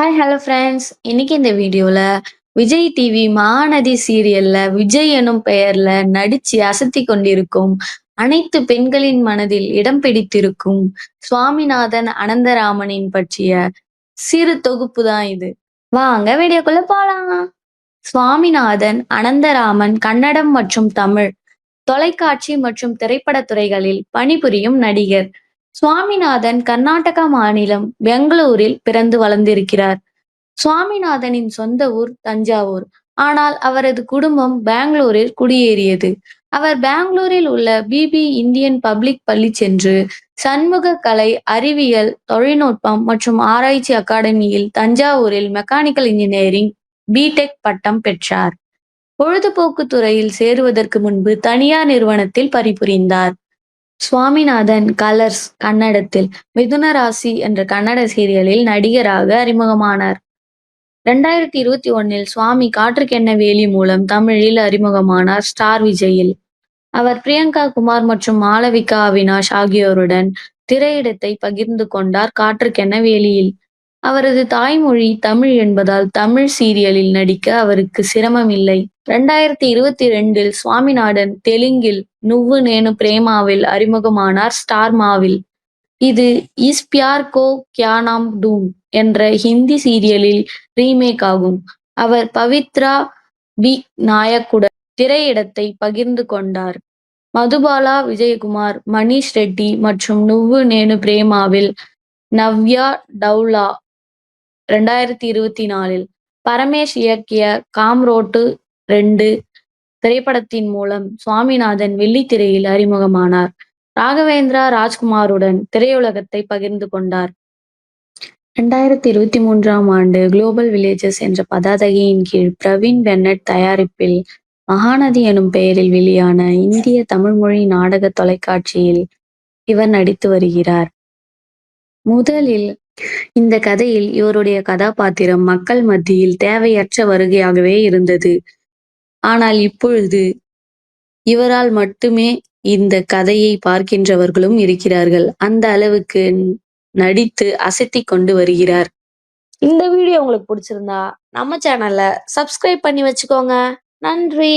Hi hello friends இன்னைக்கு இந்த வீடியோல விஜய் டிவி மாநதி சீரியல்ல விஜய் எனும் பெயர்ல நடிச்சு அசத்தி கொண்டிருக்கும் அனைத்து பெண்களின் மனதில் இடம் பிடித்திருக்கும் சுவாமிநாதன் அனந்தராமனின் பற்றிய சிறு தொகுப்பு தான் இது. வாங்க வீடியோக்குள்ள போலாம். சுவாமிநாதன் அனந்தராமன் கன்னடம் மற்றும் தமிழ் தொலைக்காட்சி மற்றும் திரைப்பட துறைகளில் பணிபுரியும் நடிகர். சுவாமிநாதன் கர்நாடகா மாநிலம் பெங்களூரில் பிறந்து வளர்ந்திருக்கிறார். சுவாமிநாதனின் சொந்த ஊர் தஞ்சாவூர். ஆனால் அவரது குடும்பம் பெங்களூரில் குடியேறியது. அவர் பெங்களூரில் உள்ள பிபி இந்தியன் பப்ளிக் பள்ளி சென்று சண்முக கலை அறிவியல் தொழில்நுட்பம் மற்றும் ஆராய்ச்சி அகாடமியில் தஞ்சாவூரில் மெக்கானிக்கல் இன்ஜினியரிங் பிடெக் பட்டம் பெற்றார். பொழுதுபோக்கு துறையில் சேருவதற்கு முன்பு தனியார் நிறுவனத்தில் பணிபுரிந்தார். சுவாமிநாதன் கலர்ஸ் கன்னடத்தில் மிதுன ராசி என்ற கன்னட சீரியலில் நடிகராக அறிமுகமானார். ரெண்டாயிரத்தி இருபத்தி ஒன்னில் சுவாமி காற்றுக்கென்ன வேலி மூலம் தமிழில் அறிமுகமானார் ஸ்டார் விஜயில். அவர் பிரியங்கா குமார் மற்றும் மாளவிகா அவினாஷ் ஆகியோருடன் திரையிடத்தை பகிர்ந்து கொண்டார் காற்றுக்கென்ன வேலியில். அவரது தாய்மொழி தமிழ் என்பதால் தமிழ் சீரியலில் நடிக்க அவருக்கு சிரமம் இல்லை ரெண்டாயிரத்தி இருபத்தி ரெண்டில் சுவாமிநாதன் தெலுங்கில் நுவ்வு நேனு பிரேமாவில் அறிமுகமானார் ஸ்டார் மாவில். இது இஸ் பியார் கோ கியா நாம் டூம் என்ற ஹிந்தி சீரியலில் ரீமேக் ஆகும். அவர் பவித்ரா பி நாயக்குடன் திரையிடத்தை பகிர்ந்து கொண்டார். மதுபாலா விஜயகுமார் மணிஷ் ரெட்டி மற்றும் நுவ்வு நேனு பிரேமாவில் நவ்யா டவுலா ரெண்டாயிரத்தி இருபத்தி நாலில் பரமேஷ் இயக்கிய காம்ரோட்டு ரெண்டு திரைப்படத்தின் மூலம் சுவாமிநாதன் வெள்ளித்திரையில் அறிமுகமானார். ராகவேந்திரா ராஜ்குமாருடன் திரையுலகத்தை பகிர்ந்து கொண்டார். ரெண்டாயிரத்தி இருபத்தி மூன்றாம் ஆண்டு குளோபல் வில்லேஜஸ் என்ற பதாதகையின் கீழ் பிரவீன் பென்னட் தயாரிப்பில் மகாநதி எனும் பெயரில் வெளியான இந்திய தமிழ்மொழி நாடக தொலைக்காட்சியில் இவர் நடித்து வருகிறார். முதலில் இந்த கதையில் இவருடைய கதாபாத்திரம் மக்கள் மத்தியில் தேவையற்ற வருகையாகவே இருந்தது. ஆனால் இப்பொழுது இவரால் மட்டுமே இந்த கதையை பார்க்கின்றவர்களும் இருக்கிறார்கள். அந்த அளவுக்கு நடித்து அசத்தி கொண்டு வருகிறார். இந்த வீடியோ உங்களுக்கு பிடிச்சிருந்தா நம்ம சேனலை சப்ஸ்கிரைப் பண்ணி வச்சுக்கோங்க. நன்றி.